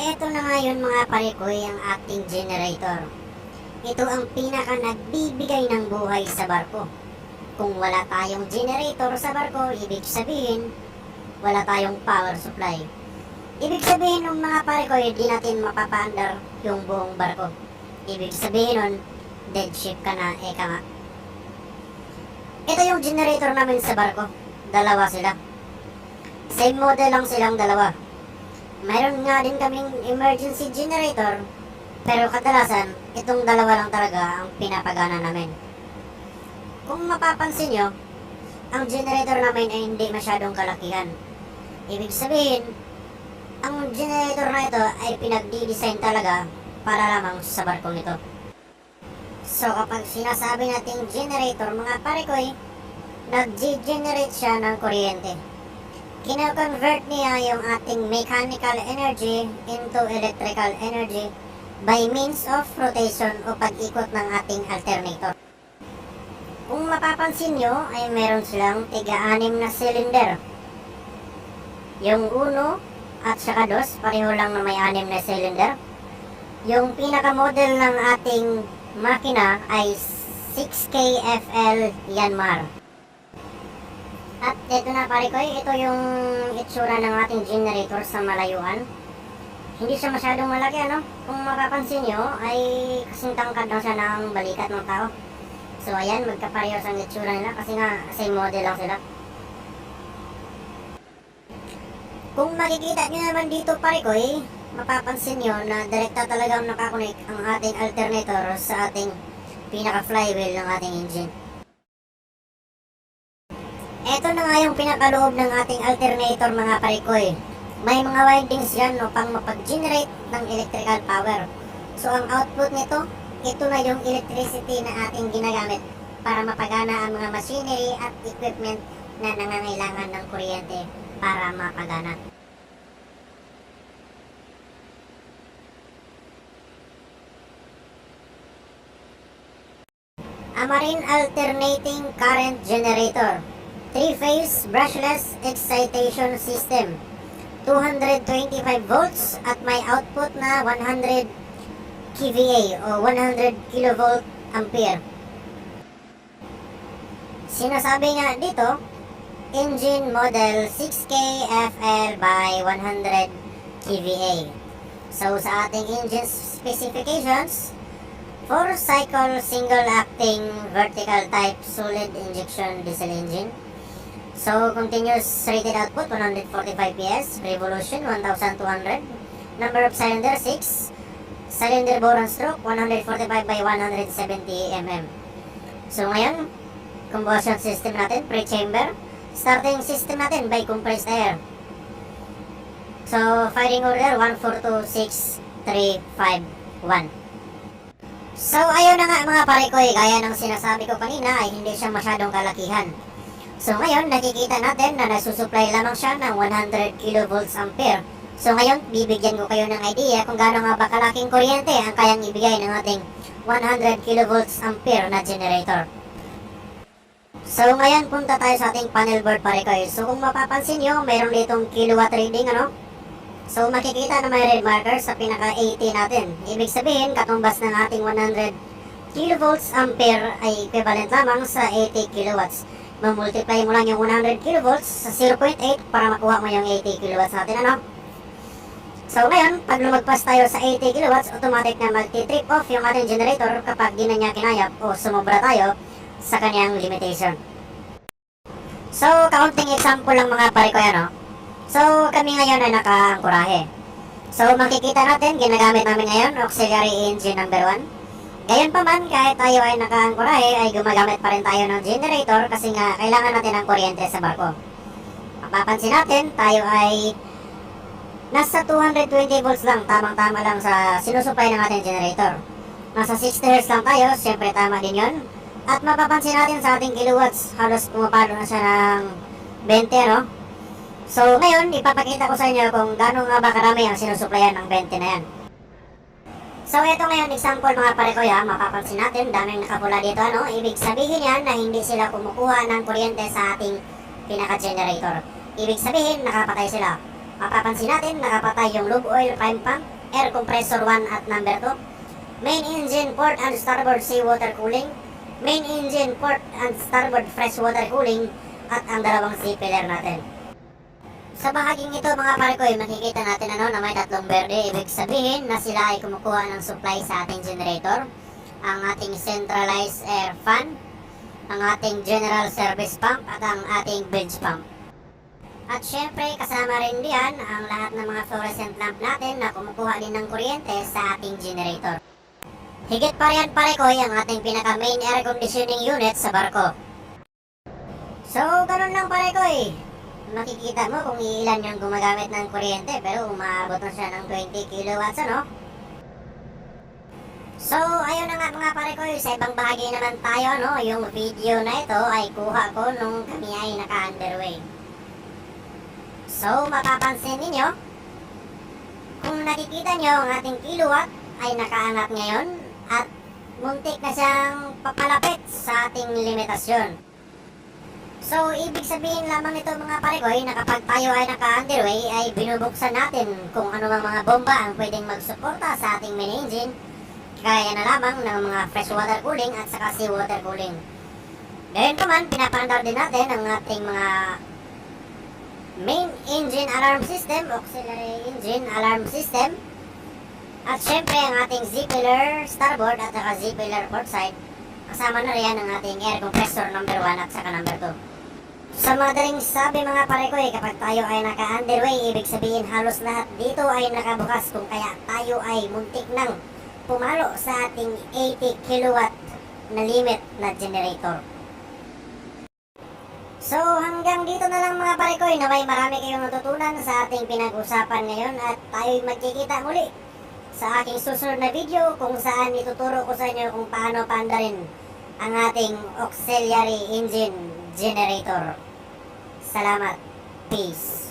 Eto na nga yun mga parikoy ang acting generator. Ito ang pinaka nagbibigay ng buhay sa barko. Kung wala tayong generator sa barko, ibig sabihin, wala tayong power supply. Ibig sabihin ng mga parikoy, di natin mapapaandar yung buong barko. Ibig sabihin nun, dead ship ka na, eka nga. Ito yung generator namin sa barko. Dalawa sila. Same model lang silang dalawa. Mayroon nga din kaming emergency generator, pero kadalasan, itong dalawa lang talaga ang pinapagana namin. Kung mapapansin nyo, ang generator namin ay hindi masyadong kalakihan. Ibig sabihin, ang generator na ito ay pinagdi-design talaga para lamang sa barkong ito. So kapag sinasabi nating generator, mga parikoy, nag-generate siya ng kuryente. Kino-convert niya yung ating mechanical energy into electrical energy by means of rotation o pag-ikot ng ating alternator. Kung mapapansin nyo, ay meron silang tiga-anim na cylinder. Yung uno at saka dos, pareho lang na may anim na cylinder. Yung pinaka-model ng ating makina ay 6KFL Yanmar. At ito na pare ko, ito yung itsura ng ating generator sa malayuan. Hindi siya masyadong malaki ano. Kung mapapansin nyo, ay kasing tangkad lang siya ng balikat ng tao. So ayan, magkaparehas ang itsura nila kasi nga same model lang sila. Kung makikita nyo naman dito pare ko, mapapansin nyo na direkta talagang nakakonek ang ating alternator sa ating pinaka-flywheel ng ating engine. Ito na nga yung pinakaloob ng ating alternator mga parikoy. May mga windings yan upang mapag-generate ng electrical power. So ang output nito, ito na yung electricity na ating ginagamit para mapagana ang mga machinery at equipment na nangangailangan ng kuryente para mapagana. A marine alternating current generator three-phase brushless excitation system. 225 volts at may output na 100 kVA o 100 kilovolt ampere. Sinasabi nga dito, engine model 6K FL by 100 kVA. So sa ating engine specifications, 4 cycle single acting vertical type solid injection diesel engine. So, continuous rated output 145 PS, revolution 1200, number of cylinder 6, cylinder bore and stroke 145 by 170 mm. So, ngayon, combustion system natin, pre-chamber, starting system natin by compressed air. So, firing order 1426351. So, ayun na nga mga parikoy, gaya ng sinasabi ko kanina ay hindi siya masyadong kalakihan. So ngayon, nakikita natin na nasusupply lamang siya ng 100 kilovolts ampere. So ngayon, bibigyan ko kayo ng idea kung gaano nga ba kalaking kuryente ang kayang ibigay ng ating 100 kilovolts ampere na generator. So ngayon, punta tayo sa ating panel board pare ko. So kung mapapansin nyo, mayroon ditong kilowatt reading ano. So makikita na may red marker sa pinaka 80 natin. Ibig sabihin, katumbas ng ating 100 kilovolts ampere ay equivalent lamang sa 80 kilowatts mamultiply mo lang yung 100 kilovolts sa 0.8 para makuha mo yung 80 kilowatts natin, ano? So ngayon, pag lumagpas tayo sa 80 kilowatts, automatic na magti-trip off yung ating generator kapag di na niya kinayap o sumobra tayo sa kanyang limitation. So, kaunting example lang mga pare ko yan, no? So, kami ngayon ay nakaangkurahe. So, makikita natin, ginagamit namin ngayon, auxiliary engine number 1. Gayon pa man, kahit tayo ay nakaangkurahe, ay gumagamit pa rin tayo ng generator kasi nga kailangan natin ng kuryente sa barko. Mapapansin natin, tayo ay nasa 220 volts lang, tamang-tama lang sa sinusupply ng ating generator. Nasa 60 Hz lang tayo, syempre tama din yon. At mapapansin natin sa ating kilowatts, halos pumapalo na siya ng 20, no? So ngayon, ipapakita ko sa inyo kung gaano nga ba karami ang sinusupplyan ng 20 na yan. So ito ngayon example mga pare ko ya, mapapansin natin daming nakapula dito ano, ibig sabihin yan na hindi sila kumukuha ng kuryente sa ating pinaka-generator. Ibig sabihin nakapatay sila. Mapapansin natin, nakapatay yung lube oil prime pump, air compressor 1 at number 2, main engine port and starboard seawater cooling, main engine port and starboard freshwater cooling, at ang dalawang sea pillar natin. Sa bahaging ito mga parkoy, makikita natin ano na may tatlong berde. Ibig sabihin na sila ay kumukuha ng supply sa ating generator, ang ating centralized air fan, ang ating general service pump at ang ating bench pump. At syempre, kasama rin diyan ang lahat ng mga fluorescent lamp natin na kumukuha din ng kuryente sa ating generator. Higit pa riyan parikoy ang ating pinaka main air conditioning unit sa barko. So, ganun lang parikoy. Makikita mo kung ilan yung gumagamit ng kuryente pero umabot na siya ng 20 kilowatts ano? So, ayun na nga mga parikoy, sa ibang bahagi naman tayo no, yung video na ito ay kuha ko nung kami ay naka-underway. So, mapapansin ninyo, kung nakikita nyo ang ating kilowatt ay nakaangat ngayon at muntik na siyang papalapit sa ating limitasyon. So, ibig sabihin lamang nito mga parekoy na kapag tayo ay naka-underway ay binubuksan natin kung ano mga bomba ang pwedeng magsuporta sa ating main engine kaya na lamang ng mga freshwater cooling at saka seawater cooling. Gayon naman, pinapandar din natin ang ating mga main engine alarm system, auxiliary engine alarm system, at syempre ang ating Z-pillar starboard at saka Z-pillar port side. Kasama na rin ang ating air compressor number 1 at saka number 2. Sa madaling sabi mga parekoy, kapag tayo ay naka-underway, ibig sabihin halos lahat dito ay nakabukas kung kaya tayo ay muntik nang pumalo sa ating 80 kilowatt na limit na generator. So hanggang dito na lang mga parekoy na may marami kayong natutunan sa ating pinag-usapan ngayon at tayo'y magkikita muli sa aking susunod na video kung saan ituturo ko sa inyo kung paano pandarin ang ating auxiliary engine generator. Salamat. Peace.